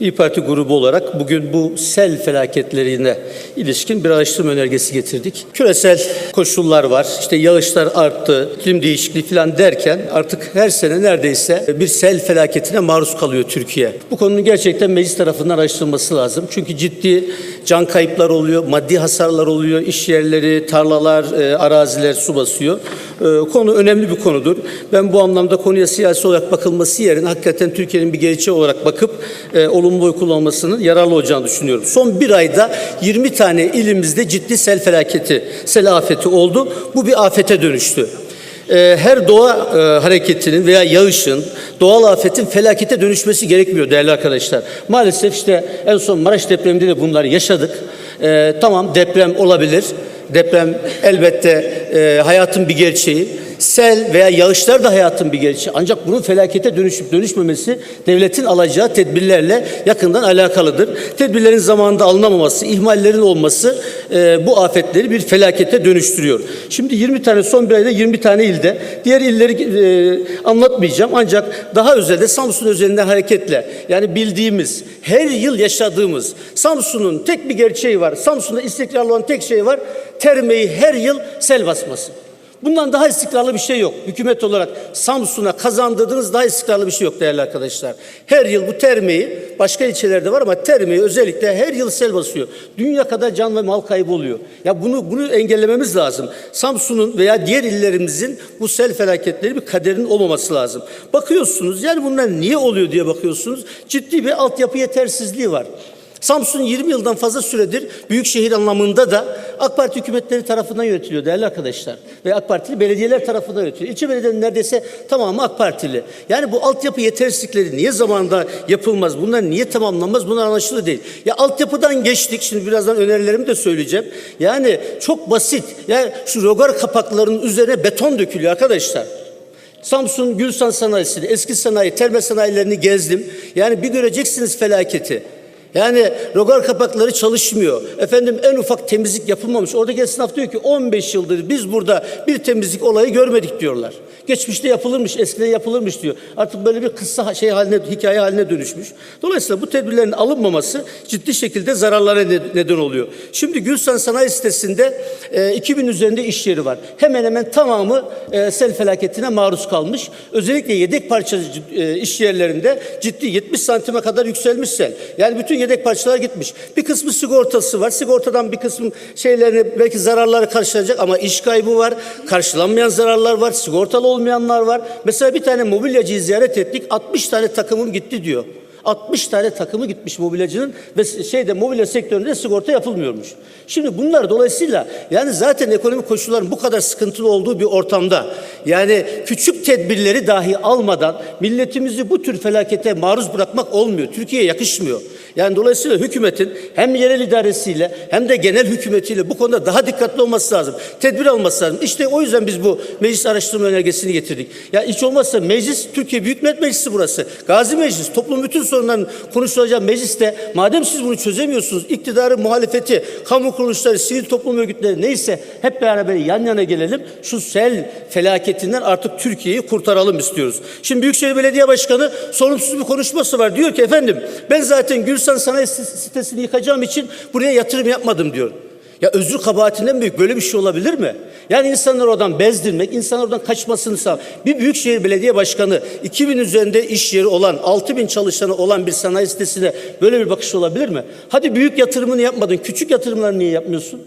İyi Parti grubu olarak bugün bu sel felaketlerine ilişkin bir araştırma önergesi getirdik. Küresel koşullar var, işte yağışlar arttı, iklim değişikliği falan derken artık her sene neredeyse bir sel felaketine maruz kalıyor Türkiye. Bu konunun gerçekten meclis tarafından araştırılması lazım. Çünkü ciddi can kayıplar oluyor, maddi hasarlar oluyor, iş yerleri, tarlalar, e, araziler su basıyor. E, konu önemli bir konudur. Ben bu anlamda konuya siyasi olarak bakılması yerine hakikaten Türkiye'nin bir gerçeği olarak bakıp e, olumlu oy kullanmasının yararlı olacağını düşünüyorum. Son bir ayda 20 tane ilimizde ciddi sel felaketi, sel afeti oldu. Bu bir afete dönüştü. E, her doğa e, hareketinin veya yağışın, doğal afetin felakete dönüşmesi gerekmiyor değerli arkadaşlar. Maalesef işte en son Maraş depreminde de bunları yaşadık. E, tamam deprem olabilir. Deprem elbette e, hayatın bir gerçeği. Sel veya yağışlar da hayatın bir gerçeği. Ancak bunun felakete dönüşüp dönüşmemesi devletin alacağı tedbirlerle yakından alakalıdır. Tedbirlerin zamanında alınamaması, ihmallerin olması e, bu afetleri bir felakete dönüştürüyor. Şimdi 20 tane son bir ayda 20 tane ilde. Diğer illeri e, anlatmayacağım ancak daha özelde Samsun özelinden hareketle yani bildiğimiz her yıl yaşadığımız Samsun'un tek bir gerçeği var. Samsun'da istikrarlı olan tek şey var. Termeyi her yıl sel basması. Bundan daha istikrarlı bir şey yok. Hükümet olarak Samsun'a kazandırdığınız daha istikrarlı bir şey yok değerli arkadaşlar. Her yıl bu termeyi başka ilçelerde var ama termeyi özellikle her yıl sel basıyor. Dünya kadar can ve mal kaybı oluyor. Ya bunu bunu engellememiz lazım. Samsun'un veya diğer illerimizin bu sel felaketleri bir kaderin olmaması lazım. Bakıyorsunuz yani bunlar niye oluyor diye bakıyorsunuz. Ciddi bir altyapı yetersizliği var. Samsun 20 yıldan fazla süredir büyük şehir anlamında da AK Parti hükümetleri tarafından yönetiliyor değerli arkadaşlar. Ve AK Partili belediyeler tarafından yönetiliyor. İlçe belediyenin neredeyse tamamı AK Partili. Yani bu altyapı yetersizlikleri niye zamanında yapılmaz? Bunlar niye tamamlanmaz? Bunlar anlaşılır değil. Ya altyapıdan geçtik. Şimdi birazdan önerilerimi de söyleyeceğim. Yani çok basit. Yani şu rogar kapaklarının üzerine beton dökülüyor arkadaşlar. Samsun Gülsan Sanayisi'ni, eski sanayi, terme sanayilerini gezdim. Yani bir göreceksiniz felaketi. Yani rogar kapakları çalışmıyor. Efendim en ufak temizlik yapılmamış. Oradaki esnaf diyor ki 15 yıldır biz burada bir temizlik olayı görmedik diyorlar. Geçmişte yapılırmış, eskiden yapılırmış diyor. Artık böyle bir kısa şey haline, hikaye haline dönüşmüş. Dolayısıyla bu tedbirlerin alınmaması ciddi şekilde zararlara ne- neden oluyor. Şimdi Gülsan Sanayi sitesinde e, 2000 üzerinde iş yeri var. Hemen hemen tamamı e, sel felaketine maruz kalmış. Özellikle yedek parça e, iş yerlerinde ciddi 70 santime kadar yükselmiş sel. Yani bütün yedek parçalar gitmiş. Bir kısmı sigortası var. Sigortadan bir kısmı şeylerini belki zararları karşılayacak ama iş kaybı var. Karşılanmayan zararlar var. Sigortalı olmayanlar var. Mesela bir tane mobilyacıyı ziyaret ettik. 60 tane takımım gitti diyor. 60 tane takımı gitmiş mobilyacının ve şeyde mobilya sektöründe sigorta yapılmıyormuş. Şimdi bunlar dolayısıyla yani zaten ekonomik koşulların bu kadar sıkıntılı olduğu bir ortamda yani küçük tedbirleri dahi almadan milletimizi bu tür felakete maruz bırakmak olmuyor. Türkiye'ye yakışmıyor. Yani dolayısıyla hükümetin hem yerel idaresiyle hem de genel hükümetiyle bu konuda daha dikkatli olması lazım. Tedbir alması lazım. İşte o yüzden biz bu meclis araştırma önergesini getirdik. Ya hiç olmazsa meclis Türkiye Büyük Millet Meclisi burası. Gazi Meclis toplum bütün sorunların konuşulacağı mecliste madem siz bunu çözemiyorsunuz iktidarı, muhalefeti, kamu kuruluşları, sivil toplum örgütleri neyse hep beraber yan yana gelelim. Şu sel felaketinden artık Türkiye'yi kurtaralım istiyoruz. Şimdi Büyükşehir Belediye Başkanı sorumsuz bir konuşması var. Diyor ki efendim ben zaten Gülsan Sanayi sitesini yıkacağım için buraya yatırım yapmadım diyor. Ya özür kabahatinden büyük böyle bir şey olabilir mi? Yani insanları oradan bezdirmek, insanlar oradan kaçmasını sağ. Bir büyükşehir belediye başkanı 2000 üzerinde iş yeri olan, 6000 çalışanı olan bir sanayi sitesine böyle bir bakış olabilir mi? Hadi büyük yatırımını yapmadın, küçük yatırımları niye yapmıyorsun?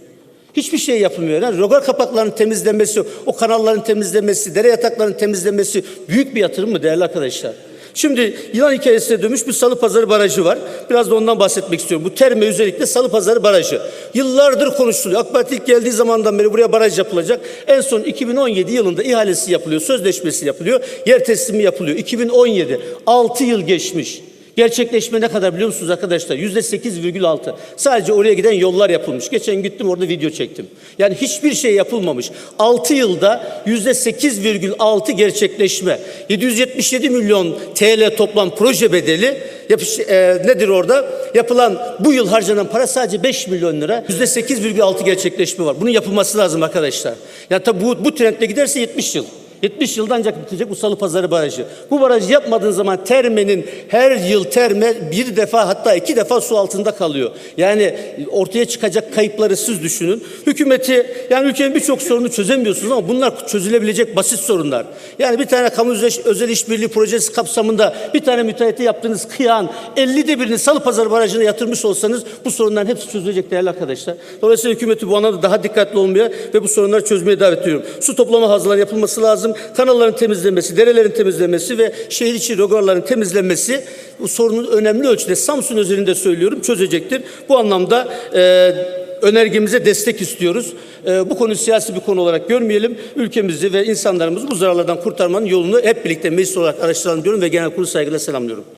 Hiçbir şey yapılmıyor. Yani rogar kapaklarının temizlenmesi, o kanalların temizlenmesi, dere yataklarının temizlenmesi büyük bir yatırım mı değerli arkadaşlar? Şimdi yılan hikayesine dönmüş bir Salı Pazarı Barajı var. Biraz da ondan bahsetmek istiyorum. Bu terme özellikle Salı Pazarı Barajı. Yıllardır konuşuluyor. AK Parti ilk geldiği zamandan beri buraya baraj yapılacak. En son 2017 yılında ihalesi yapılıyor, sözleşmesi yapılıyor, yer teslimi yapılıyor. 2017, 6 yıl geçmiş. Gerçekleşme ne kadar biliyor musunuz arkadaşlar? Yüzde 8,6. Sadece oraya giden yollar yapılmış. Geçen gittim orada video çektim. Yani hiçbir şey yapılmamış. 6 yılda yüzde 8,6 gerçekleşme. 777 milyon TL toplam proje bedeli. Yapış, e, nedir orada? Yapılan bu yıl harcanan para sadece 5 milyon lira. Yüzde 8,6 gerçekleşme var. Bunun yapılması lazım arkadaşlar. Yani tabi bu, bu trendle giderse 70 yıl. 70 yılda ancak bitecek Usalı Pazarı Barajı. Bu barajı yapmadığın zaman Terme'nin her yıl Terme bir defa hatta iki defa su altında kalıyor. Yani ortaya çıkacak kayıpları siz düşünün. Hükümeti yani ülkenin birçok sorunu çözemiyorsunuz ama bunlar çözülebilecek basit sorunlar. Yani bir tane kamu özel, işbirliği projesi kapsamında bir tane müteahhite yaptığınız kıyağın 50'de birini Salı Pazarı Barajı'na yatırmış olsanız bu sorunların hepsi çözülecek değerli arkadaşlar. Dolayısıyla hükümeti bu anlamda daha dikkatli olmaya ve bu sorunları çözmeye davet ediyorum. Su toplama havzaları yapılması lazım. Kanalların temizlenmesi, derelerin temizlenmesi ve şehir içi rogarların temizlenmesi bu sorunun önemli ölçüde Samsun özelinde söylüyorum çözecektir. Bu anlamda e, önergemize destek istiyoruz. E, bu konuyu siyasi bir konu olarak görmeyelim. Ülkemizi ve insanlarımızı bu zararlardan kurtarmanın yolunu hep birlikte meclis olarak araştıralım diyorum ve genel kurulu saygıyla selamlıyorum.